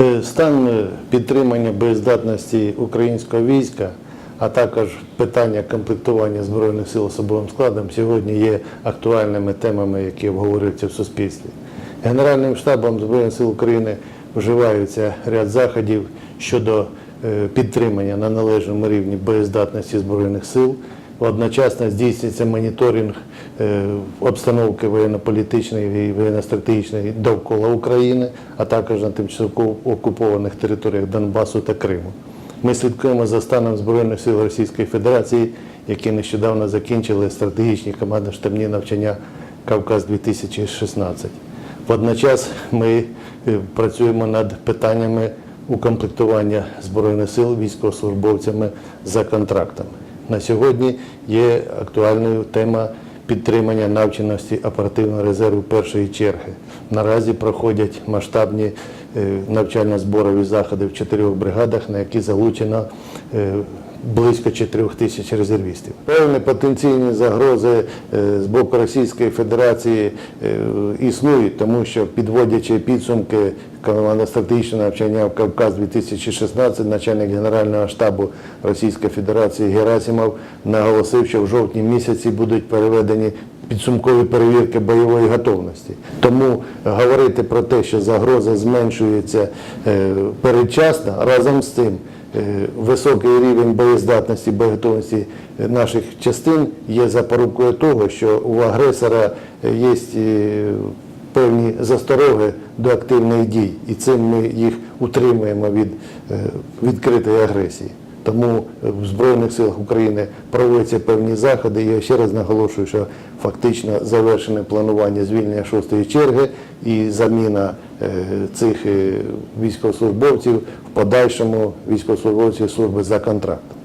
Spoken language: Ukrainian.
Е, Стан е, підтримання боєздатності українського війська, а також питання комплектування Збройних сил особовим складом сьогодні є актуальними темами, які обговорюються в суспільстві. Генеральним штабом Збройних сил України вживаються ряд заходів щодо е, підтримання на належному рівні боєздатності Збройних сил. Одночасно здійснюється моніторинг е, обстановки воєнно-політичної і воєнно-стратегічної довкола України, а також на тимчасово окупованих територіях Донбасу та Криму. Ми слідкуємо за станом Збройних сил Російської Федерації, які нещодавно закінчили стратегічні командно-штабні навчання Кавказ-2016. Водночас ми е, працюємо над питаннями укомплектування Збройних сил військовослужбовцями за контрактами. На сьогодні є актуальною тема підтримання навченості оперативного резерву першої черги. Наразі проходять масштабні е, навчально-зборові заходи в чотирьох бригадах, на які залучено е, близько 4 тисяч резервістів. Певні потенційні загрози е, з боку Російської Федерації е, існують, тому що підводячи підсумки командно-стратегічного навчання в Кавказ-2016, начальник Генерального штабу Російської Федерації Герасимов наголосив, що в жовтні місяці будуть переведені підсумкові перевірки бойової готовності. Тому говорити про те, що загроза зменшується е, передчасно, разом з тим високий рівень боєздатності, боєготовності наших частин є запорукою того, що у агресора є е, певні застороги до активних дій, і цим ми їх утримуємо від е, відкритої агресії. Тому в Збройних силах України проводяться певні заходи. Я ще раз наголошую, що фактично завершене планування звільнення шостої черги і заміна е, цих е, військовослужбовців в подальшому військовослужбовців служби за контрактом.